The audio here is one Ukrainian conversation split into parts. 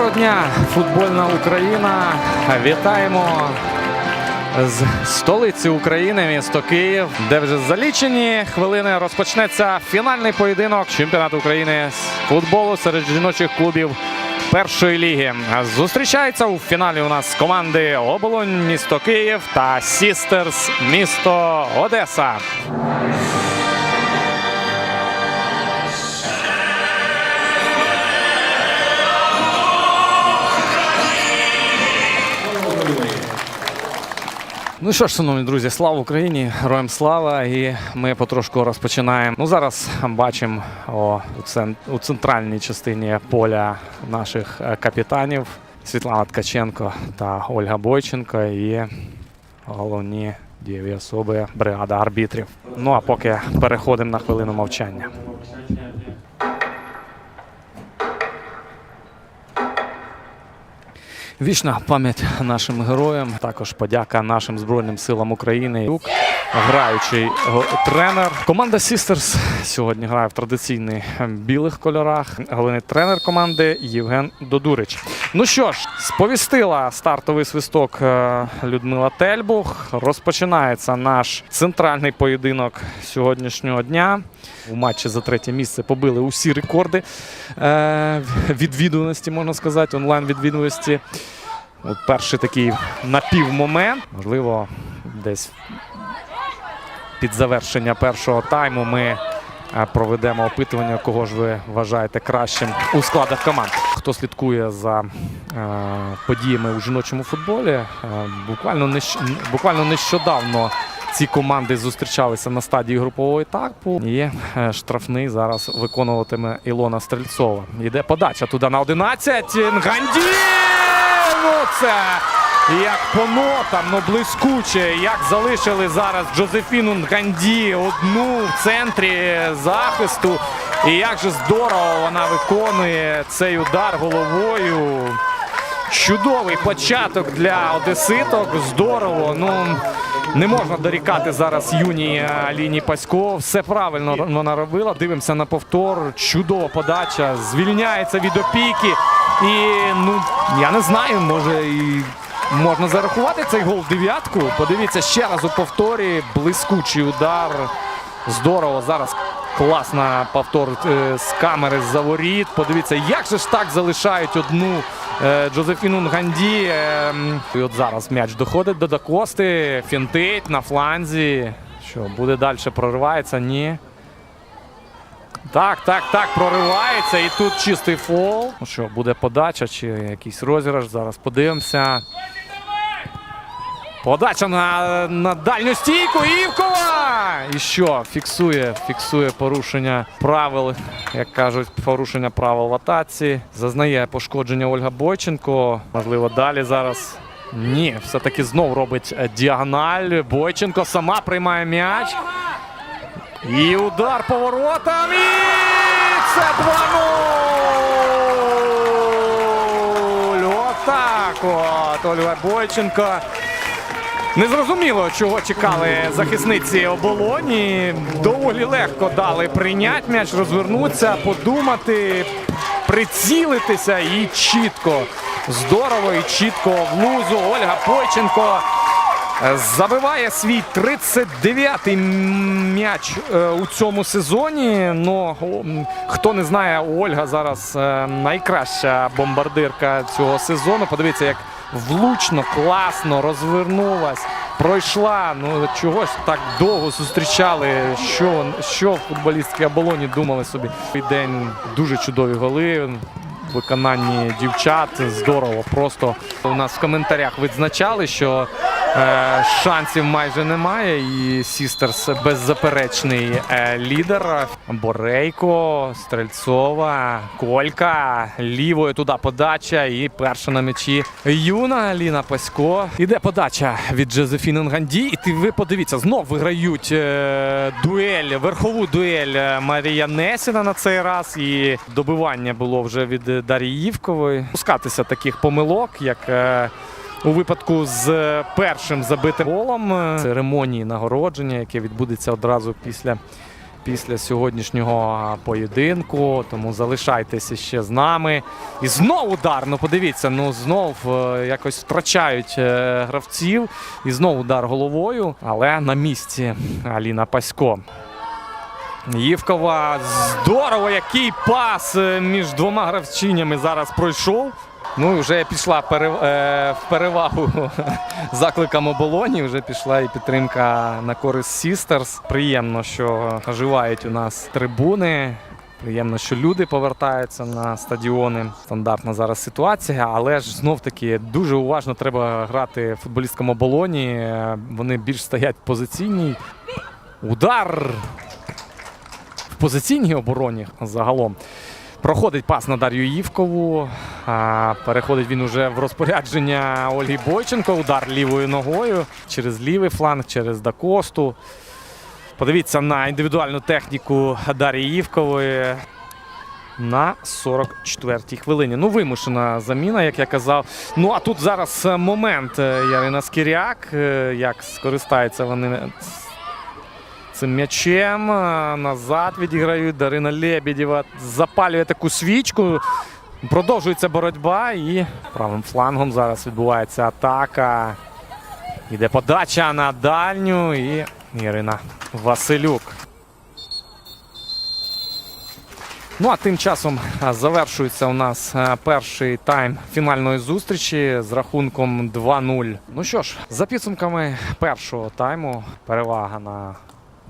Доброго дня, футбольна Україна. Вітаємо з столиці України, місто Київ, де вже за лічені хвилини розпочнеться фінальний поєдинок чемпіонату України з футболу серед жіночих клубів першої ліги. Зустрічаються у фіналі у нас команди Оболонь, місто Київ та Сістерс, місто Одеса. Ну що ж, шановні друзі, слава Україні! Героям слава! І ми потрошку розпочинаємо. Ну зараз бачимо у, центральній частині поля наших е, капітанів Світлана Ткаченко та Ольга Бойченко і головні дієві особи бригада арбітрів. Ну а поки переходимо на хвилину мовчання. Вічна пам'ять нашим героям. Також подяка нашим Збройним силам України. Граючий тренер. Команда Sisters сьогодні грає в традиційних ем, білих кольорах. Головний тренер команди Євген Додурич. Ну що ж, сповістила стартовий свисток е, Людмила Тельбух. Розпочинається наш центральний поєдинок сьогоднішнього дня. У матчі за третє місце побили усі рекорди е, відвідуваності, можна сказати, онлайн відвідуваності. От перший такий напівмомент. Можливо, десь під завершення першого тайму ми е, проведемо опитування, кого ж ви вважаєте кращим у складах команд. Хто слідкує за е, подіями у жіночому футболі, е, буквально, буквально нещодавно ці команди зустрічалися на стадії групового етапу. І штрафний зараз виконуватиме Ілона Стрельцова. Йде подача туди на 11. Нганді! Ну це як по нотам, ну блискуче. Як залишили зараз Джозефіну Нганді одну в центрі захисту. І як же здорово вона виконує цей удар головою. Чудовий початок для одеситок. Здорово. Ну не можна дорікати зараз юній е, Аліні Пасько. Все правильно вона робила. Дивимося на повтор. Чудова подача. Звільняється від опіки. І ну я не знаю, може і можна зарахувати цей гол дев'ятку. Подивіться ще раз у повторі. Блискучий удар. Здорово. Зараз класна повтор е, з камери з-за воріт. Подивіться, як же ж так залишають одну е, Джозефіну Нганді. Е, і от зараз м'яч доходить до Дакости. Фінтить на фланзі. Що, буде далі проривається? Ні. Так, так, так, проривається. І тут чистий фол. Ну що, буде подача чи якийсь розіграш? Зараз подивимося. Подача на, на дальню стійку. Івкова! І що? Фіксує, фіксує порушення правил, як кажуть, порушення правил в атаці. Зазнає пошкодження Ольга Бойченко. Можливо, далі зараз. Ні, все-таки знов робить е, діагональ. Бойченко сама приймає м'яч. І удар поворотом. І це 2-0. Отак от. Ольга Бойченко. Незрозуміло, чого чекали захисниці оболоні. Доволі легко дали прийняти м'яч, розвернутися, подумати, прицілитися і чітко. Здорово і чітко в лузу. Ольга Бойченко е, забиває свій 39-й м'яч е, у цьому сезоні. Ну, хто не знає, Ольга зараз е, найкраща бомбардирка цього сезону. Подивіться, як влучно, класно розвернулась, пройшла. Ну чогось так довго зустрічали? Що, що футболістки оболоні думали собі? День дуже чудові голи. Виконання дівчат здорово. Просто у нас в коментарях відзначали, що шансів майже немає. І Сістерс беззаперечний е, лідер. Борейко, Стрельцова, Колька. Лівою туди подача. І перша на м'ячі юна Аліна Пасько. Іде подача від Джозефіни Нганді. І ти ви подивіться, знов виграють е, дуель, верхову дуель е, Марія Несіна на цей раз. І добивання було вже від е, Дар'ї Євкової. Пускатися таких помилок, як. У випадку з е, першим забитим голом е, церемонії нагородження, яке відбудеться одразу після після сьогоднішнього поєдинку. Тому залишайтеся ще з нами. І знов удар. Ну подивіться, ну знов е, якось втрачають гравців. І знов удар головою. Але на місці Аліна Пасько. Євкова, здорово, який пас між двома гравчинями зараз пройшов. Ну вже пішла перев... е, в перевагу закликам оболоні. Вже пішла і підтримка на користь Сістерс. Приємно, що оживають у нас трибуни. Приємно, що люди повертаються на стадіони. Стандартна зараз ситуація, але ж знов таки дуже уважно треба грати футболісткам оболоні. Вони більш стоять позиційні. Удар в позиційній обороні загалом. Проходить пас на Дар'ю Євкову. А, переходить він уже в розпорядження Ольги Бойченко. Удар лівою ногою через лівий фланг, через Дакосту. Подивіться на індивідуальну техніку Дар'ї Євкової на 44-й хвилині. Ну, вимушена заміна, як я казав. Ну, а тут зараз момент е, Ярина Скіряк. е, Як скористаються вони цим м'ячем. Е, Назад відіграють. Дарина Лебедєва запалює таку свічку. Продовжується боротьба і правим флангом зараз відбувається атака. Іде подача на дальню і Ірина Василюк. Ну а тим часом завершується у нас перший тайм фінальної зустрічі з рахунком 2-0. Ну що ж, за підсумками першого тайму перевага на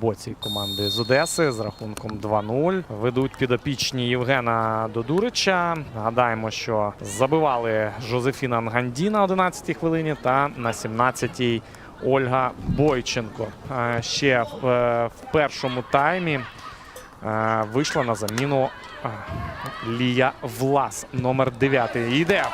боці команди з Одеси з рахунком 2-0. Ведуть підопічні Євгена Додурича. Нагадаємо, що забивали Жозефіна Нганді на 11-й хвилині та на 17-й Ольга Бойченко. Е, Ще в, е, першому таймі е, вийшла на заміну Лія Влас, номер 9. Йде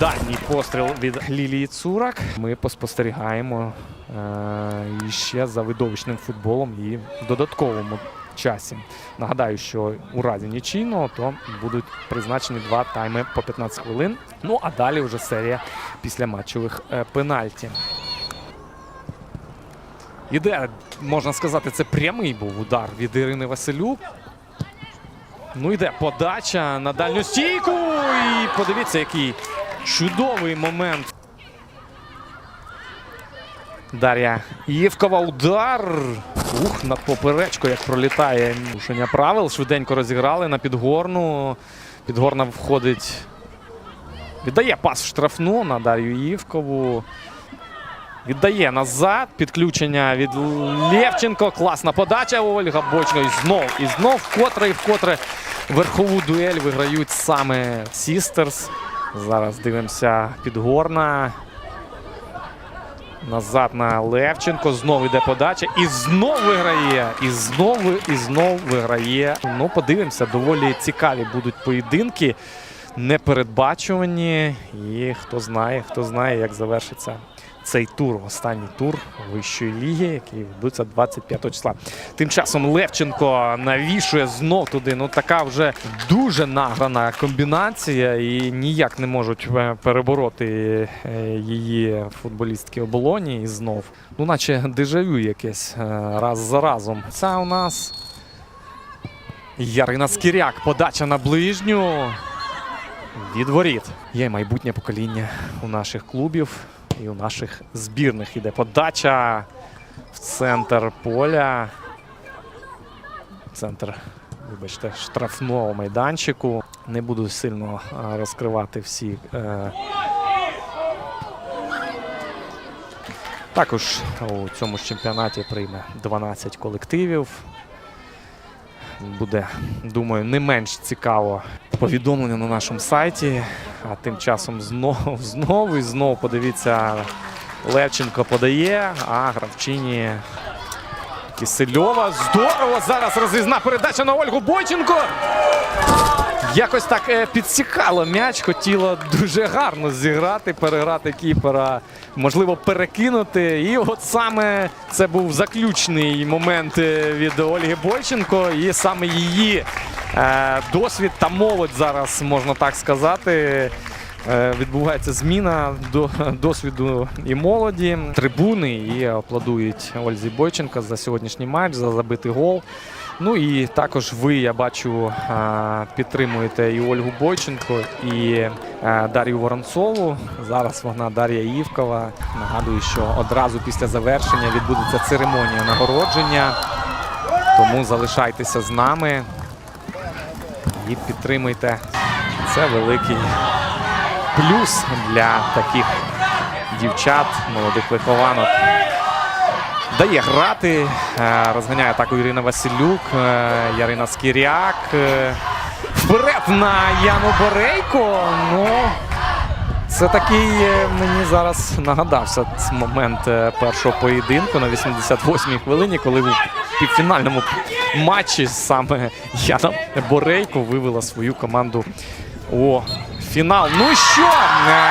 дальній постріл від Лілії Цурак. Ми поспостерігаємо е, іще за видовищним футболом і в додатковому часі. Нагадаю, що у разі нічийного, то будуть призначені два тайми по 15 хвилин. Ну а далі вже серія післяматчевих е, пенальті. Іде, можна сказати, це прямий був удар від Ірини Василюк. Ну йде подача на дальню стійку. І подивіться, який чудовий момент. Дар'я Євкова удар. Ух, над поперечкою, як пролітає порушення правил. Швиденько розіграли на підгорну. Підгорна входить. Віддає пас в штрафну на Дар'ю Євкову. Віддає назад. Підключення від Лєвченко. Класна подача Ольга Бочко. І знов, і знов вкотре і вкотре верхову дуель виграють саме Сістерс. Зараз дивимося підгорна. Назад на Левченко. Знову йде подача. І знов виграє. І знову, і знов виграє. Ну, подивимося, доволі цікаві будуть поєдинки. Непередбачувані. І хто знає, хто знає, як завершиться цей тур, останній тур вищої ліги, який відбудеться 25 числа. Тим часом Левченко навішує знов туди. Ну така вже дуже награна комбінація, і ніяк не можуть е, перебороти е, її футболістки оболоні. І знов, ну наче дежавю якесь е, раз за разом. Це у нас Ярина Скіряк. Подача на ближню. Від воріт. Є майбутнє покоління у наших клубів і у наших збірних. Іде подача в центр поля. Центр, вибачте, штрафного майданчику. Не буду сильно розкривати всі. Е... Також у цьому ж чемпіонаті прийме 12 колективів. Буде, думаю, не менш цікаво повідомлення на нашому сайті. А тим часом знову, знову і знову подивіться, Левченко подає, а гравчині Кисельова. Здорово! Зараз розрізна передача на Ольгу Бойченко. Якось так е, підсікало м'яч, хотіло дуже гарно зіграти, переграти кіпера, можливо, перекинути. І от саме це був заключний момент е, від Ольги Бойченко. І саме її е, досвід та молодь зараз, можна так сказати. Відбувається зміна до досвіду і молоді. Трибуни і аплодують Ользі Бойченко за сьогоднішній матч, за забитий гол. Ну і також ви, я бачу, підтримуєте і Ольгу Бойченко, і е, Дар'ю Воронцову. Зараз вона Дар'я Івкова. Нагадую, що одразу після завершення відбудеться церемонія нагородження. Тому залишайтеся з нами і підтримуйте. Це великий плюс для таких дівчат, молодих вихованок. Дає грати, е, розганяє атаку Ірина Василюк, е, Ярина Скіряк. е, Вперед на Яну Борейко. Ну, це такий мені зараз нагадався момент першого поєдинку на 88-й хвилині, коли в півфінальному матчі саме Яна Борейко вивела свою команду у фінал. Ну що, е,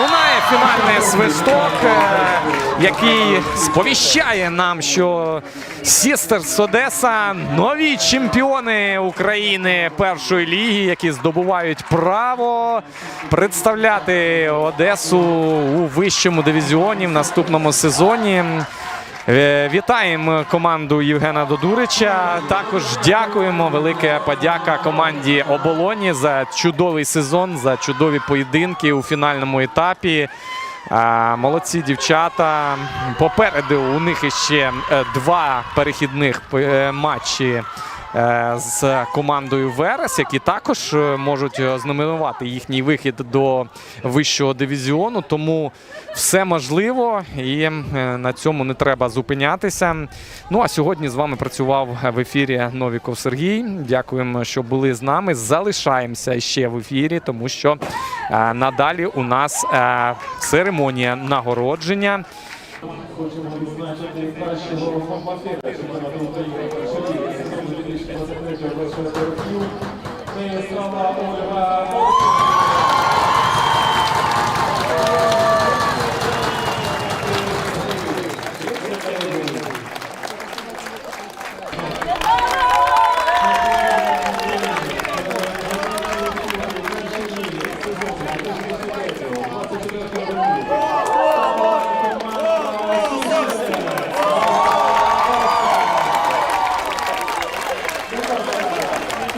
лунає фінальний свисток, е, який сповіщає нам, що Сістерс Одеса нові чемпіони України першої ліги, які здобувають право представляти Одесу у вищому дивізіоні в наступному сезоні. Е, Вітаємо команду Євгена Додурича. Також дякуємо. велике подяка команді Оболоні за чудовий сезон, за чудові поєдинки у фінальному етапі. Молодці дівчата. Попереду у них іще е, два перехідних е, матчі з командою Верес, які також е, можуть е, знаменувати їхній вихід до вищого дивізіону. Тому все можливо і е, на цьому не треба зупинятися. Ну а сьогодні з вами працював в ефірі Новіков Сергій. Дякуємо, що були з нами. Залишаємося ще в ефірі, тому що е, надалі у нас е, церемонія нагородження. Хочемо відзначити кращого фанфатира чемпіонату України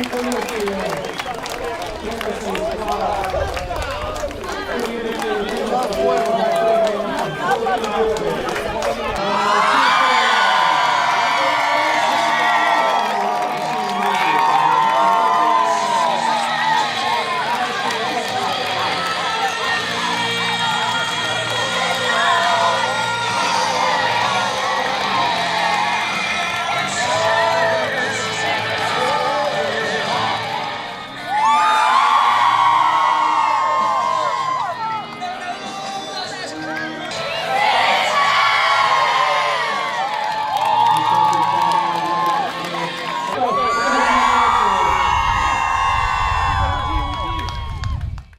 Thank you.